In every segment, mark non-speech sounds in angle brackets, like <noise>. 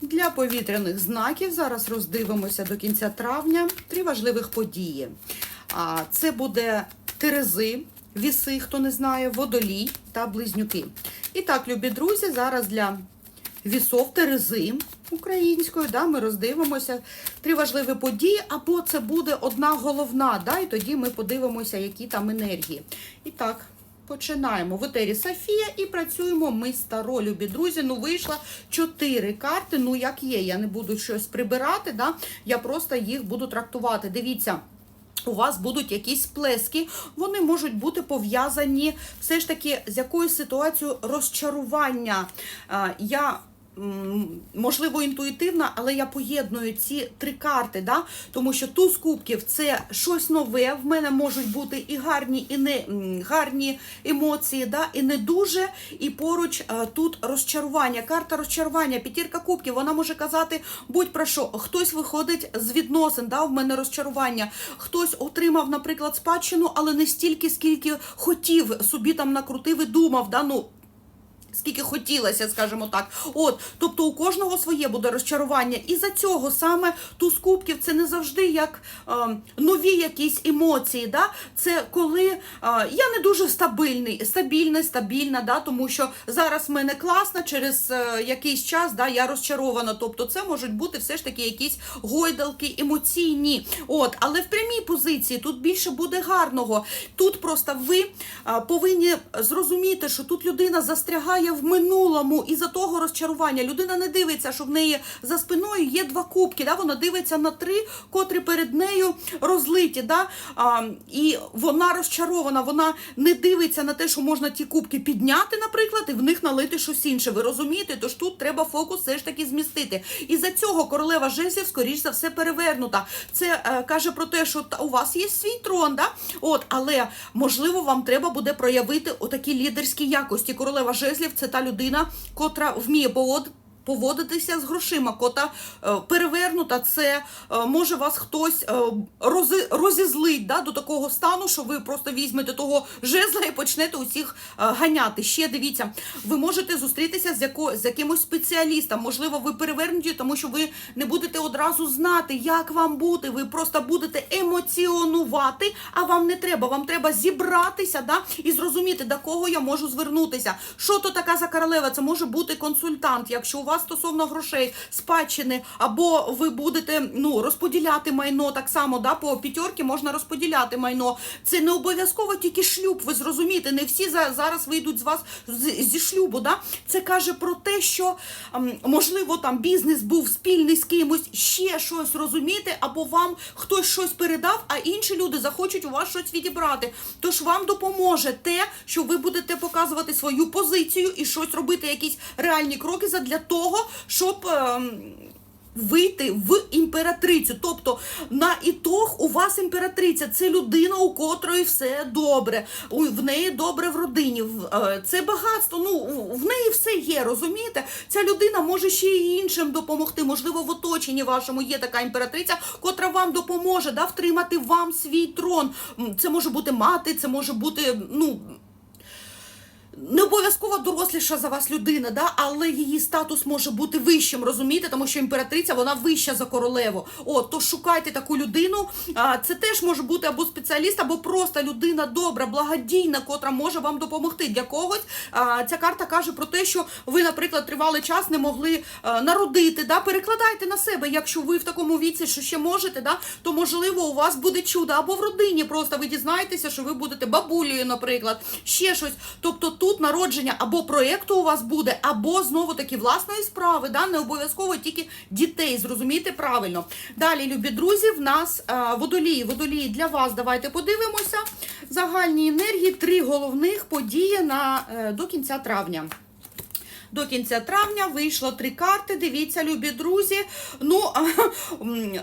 Для повітряних знаків зараз роздивимося до кінця травня три важливих події. Це буде Терези, віси, хто не знає, водолій та близнюки. І так, любі друзі, зараз для вісов Терези українською, да, ми роздивимося три важливі події, або це буде одна головна, да, і тоді ми подивимося, які там енергії. І так, Починаємо в етері Софія і працюємо ми з Таро, любі друзі. Ну, вийшла чотири карти. Ну, як є, я не буду щось прибирати, да? я просто їх буду трактувати. Дивіться. У вас будуть якісь сплески, вони можуть бути пов'язані все ж таки з якоюсь ситуацією розчарування. Я можливо інтуїтивна, але я поєдную ці три карти, да? тому що туз кубків це щось нове. В мене можуть бути і гарні, і не гарні емоції, да? і не дуже. І поруч е, тут розчарування. Карта розчарування, п'ятірка кубків, вона може казати будь про що. Хтось виходить з відносин, да? в мене розчарування. Хтось отримав, наприклад, спадщину, але не стільки, скільки хотів, собі там накрутив і думав. Да? Ну, Скільки хотілося, скажімо так. От, тобто у кожного своє буде розчарування. І за цього саме туз кубків це не завжди як е, нові якісь емоції. Да? Це коли е, я не дуже стабільний, стабільна, стабільна, да? тому що зараз в мене класно, через е, якийсь час да, я розчарована. Тобто це можуть бути все ж таки якісь гойдалки емоційні. От, але в прямій позиції тут більше буде гарного. Тут просто ви е, повинні зрозуміти, що тут людина застрягає в минулому і за того розчарування. Людина не дивиться, що в неї за спиною є два кубки. Да? Вона дивиться на три, котрі перед нею розлиті. Да? А, і вона розчарована, вона не дивиться на те, що можна ті кубки підняти, наприклад, і в них налити щось інше. Ви розумієте? Тож тут треба фокус все ж таки змістити. І за цього королева жезлів, скоріш за все, перевернута. Це е, каже про те, що у вас є свій трон, да? От, але можливо вам треба буде проявити отакі лідерські якості. Королева жезлів це та людина, котра вміє поводити. Поводитися з грошима, кота е, перевернута, це е, може вас хтось е, розізлить да, до такого стану, що ви просто візьмете того жезла і почнете усіх ганяти. Ще дивіться, ви можете зустрітися з, яко, з якимось спеціалістом. Можливо, ви перевернуті, тому що ви не будете одразу знати, як вам бути. Ви просто будете емоціонувати, а вам не треба. Вам треба зібратися да, і зрозуміти, до кого я можу звернутися. Що то така за королева? Це може бути консультант, якщо у вас стосовно грошей, спадщини, або ви будете ну, розподіляти майно так само, да, по п'ятерки можна розподіляти майно. Це не обов'язково тільки шлюб, ви зрозумієте, не всі за, зараз вийдуть з вас зі шлюбу. Да? Це каже про те, що ем, можливо там бізнес був спільний з кимось, ще щось розумієте, або вам хтось щось передав, а інші люди захочуть у вас щось відібрати. Тож вам допоможе те, що ви будете показувати свою позицію і щось робити, якісь реальні кроки задля того, щоб. ем, Вийти в імператрицю, тобто на ітог у вас імператриця це людина, у котрої все добре, в неї добре в родині, е, це багатство. Ну в неї все є, розумієте? Ця людина може ще й іншим допомогти. Можливо, в оточенні вашому є така імператриця, котра вам допоможе да, втримати вам свій трон. Це може бути мати, це може бути ну. Не обов'язково доросліша за вас людина, да? але її статус може бути вищим, розумієте, тому що імператриця вона вища за королеву. От, то шукайте таку людину. А, це теж може бути або спеціаліст, або просто людина добра, благодійна, котра може вам допомогти. Для когось а, ця карта каже про те, що ви, наприклад, тривалий час не могли народити. Да? Перекладайте на себе, якщо ви в такому віці, що ще можете, да? то можливо у вас буде чудо, або в родині просто ви дізнаєтеся, що ви будете бабулею, наприклад, ще щось. Тобто тут народження або проєкту у вас буде, або знову таки власної справи, да? не обов'язково тільки дітей, зрозумійте правильно. Далі, любі друзі, в нас а, водолії. Водолії для вас. Давайте подивимося. Загальні енергії, три головних події на, е, до кінця травня. До кінця травня вийшло три карти. Дивіться, любі друзі. Ну,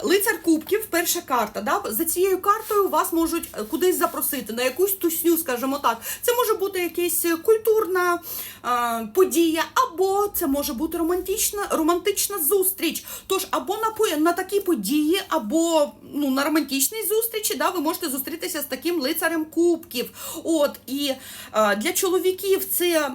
лицар кубків, перша карта. Да? За цією картою вас можуть кудись запросити на якусь тусню, скажімо так. Це може бути якась культурна е, подія, або це може бути романтична, романтична зустріч. Тож, або на, на такі події, або ну, на романтичній зустрічі, да, ви можете зустрітися з таким лицарем кубків. От, і е, для чоловіків це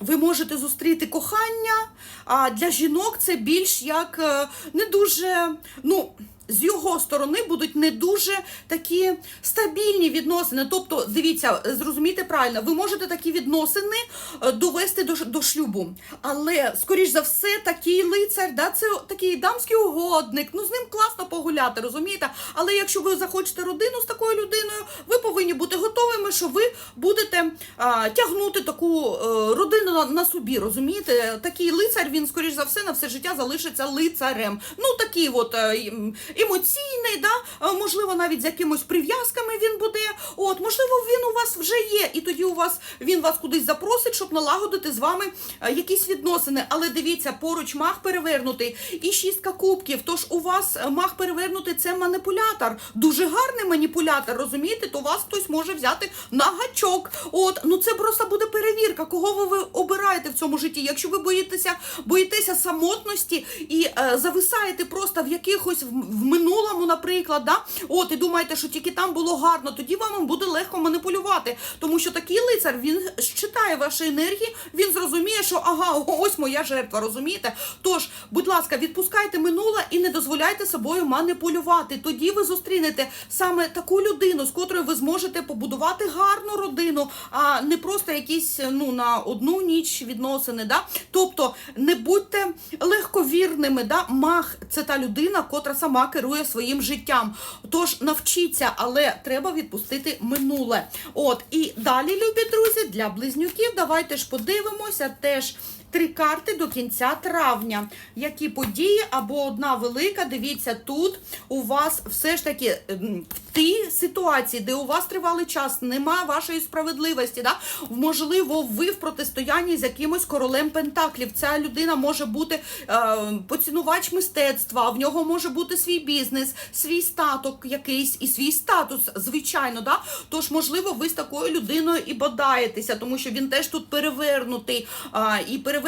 ви можете зустрітися знайти кохання. А для жінок це більш як е, не дуже, ну. З його сторони будуть не дуже такі стабільні відносини. Тобто, дивіться, зрозумійте правильно, ви можете такі відносини е, довести до, до шлюбу. Але, скоріш за все, такий лицар, да, це такий дамський угодник. Ну, з ним класно погуляти, розумієте? Але якщо ви захочете родину з такою людиною, ви повинні бути готовими, що ви будете а, тягнути таку е, родину на, на собі, розумієте? Такий лицар, він, скоріш за все, на все життя залишиться лицарем. Ну, такий от е, емоційний, да? можливо, навіть з якимось прив'язками він буде. От, можливо, він у вас вже є, і тоді у вас він вас кудись запросить, щоб налагодити з вами е, якісь відносини. Але дивіться, поруч маг перевернутий і шістка кубків. Тож у вас е, маг перевернутий це маніпулятор. Дуже гарний маніпулятор, розумієте? То вас хтось може взяти на гачок. От, ну це просто буде перевірка, кого ви, обираєте в цьому житті. Якщо ви боїтеся, боїтеся самотності і е, зависаєте просто в якихось в минулому, наприклад, да? от і думаєте, що тільки там було гарно, тоді вам буде легко маніпулювати. Тому що такий лицар він щитає ваші енергії, він зрозуміє, що ага, <laughs> ось моя жертва, розумієте? Тож, будь ласка, відпускайте минуле і не дозволяйте собою маніпулювати. Тоді ви зустрінете саме таку людину, з котрою ви зможете побудувати гарну родину, а не просто якісь ну на одну ніч відносини. Да? Тобто не будьте легковірними. Да? Маг це та людина, котра сама керує своїм життям. Тож навчіться, але треба відпустити минуле. От і далі, любі друзі, для близнюків давайте ж подивимося теж. Три карти до кінця травня. Які події або одна велика, дивіться, тут у вас все ж таки ем, в тій ситуації, де у вас тривалий час, немає вашої справедливості. Да? Можливо, ви в протистоянні з якимось королем Пентаклів. Ця людина може бути е, поцінувач мистецтва, в нього може бути свій бізнес, свій статок якийсь і свій статус, звичайно. Да? Тож, можливо, ви з такою людиною і бодаєтеся, тому що він теж тут перевернутий. А, і перевернутий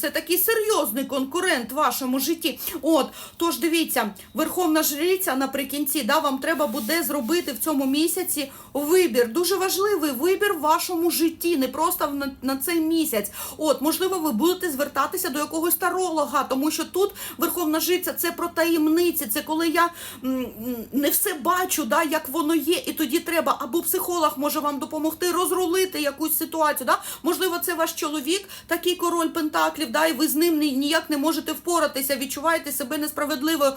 це такий серйозний конкурент в вашому житті. От, тож дивіться, Верховна Жриця наприкінці, да, вам треба буде зробити в цьому місяці вибір. Дуже важливий вибір в вашому житті, не просто на, на цей місяць. От, можливо, ви будете звертатися до якогось таролога, тому що тут Верховна Жриця це про таємниці, це коли я не все бачу, да, як воно є, і тоді треба або психолог може вам допомогти розрулити якусь ситуацію. Да? Можливо, це ваш чоловік, такий король Пентаклів, да, і ви з ним ні- ніяк не можете впоратися, відчуваєте себе несправедливо.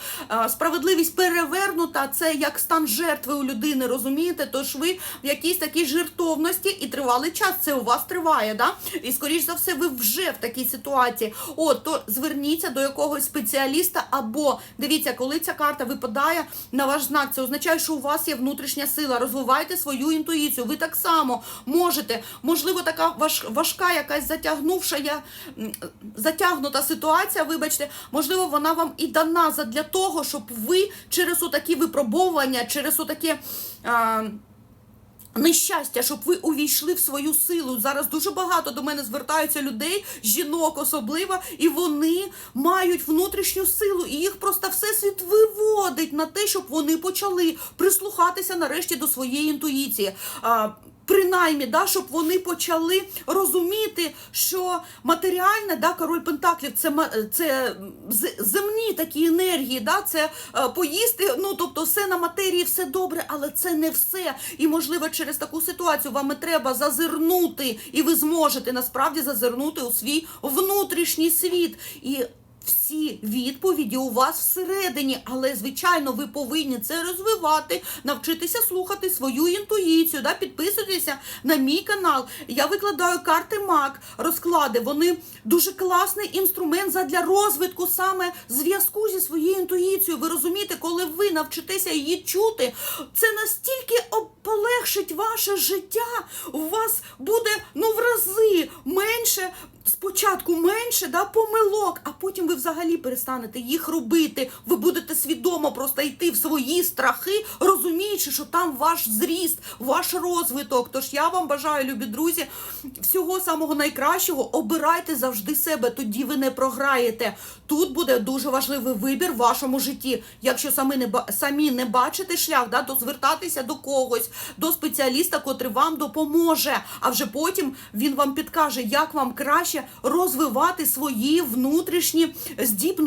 Справедливість перевернута, це як стан жертви у людини, розумієте? Тож ви в якійсь такій жертовності і тривалий час це у вас триває, да? І скоріш за все, ви вже в такій ситуації. От, то зверніться до якогось спеціаліста, або дивіться, коли ця карта випадає на ваш знак, це означає, що у вас є внутрішня сила. Розвивайте свою інтуїцію. Ви так само можете, можливо, така важ, важка, якась затягнувша затягнута ситуація. Вибачте, можливо, вона вам і дана задля того, щоб ви через отакі випробовування, через отаке. А, Нещастя, щоб ви увійшли в свою силу. Зараз дуже багато до мене звертаються людей, жінок особливо, і вони мають внутрішню силу, і їх просто всесвіт виводить на те, щоб вони почали прислухатися нарешті до своєї інтуїції. Принаймні, да, щоб вони почали розуміти, що матеріальне, да, король Пентаклів, це це земні такі енергії, да, це е, поїсти. Ну тобто, все на матерії, все добре, але це не все. І можливо, через таку ситуацію вам і треба зазирнути, і ви зможете насправді зазирнути у свій внутрішній світ. І всі відповіді у вас всередині, але звичайно, ви повинні це розвивати, навчитися слухати свою інтуїцію. Да? Підписуйтеся на мій канал. Я викладаю карти МАК, розклади. Вони дуже класний інструмент задля розвитку саме зв'язку зі своєю інтуїцією. Ви розумієте, коли ви навчитеся її чути, це настільки полегшить ваше життя. У вас буде ну в рази менше. Спочатку менше да, помилок, а потім ви взагалі перестанете їх робити. Ви будете свідомо просто йти в свої страхи, розуміючи, що там ваш зріст, ваш розвиток. Тож я вам бажаю, любі друзі, всього самого найкращого. Обирайте завжди себе, тоді ви не програєте. Тут буде дуже важливий вибір в вашому житті. Якщо самі не самі не бачите шлях, да, то звертатися до когось, до спеціаліста, котрий вам допоможе. А вже потім він вам підкаже, як вам краще розвивати свої внутрішні здібності.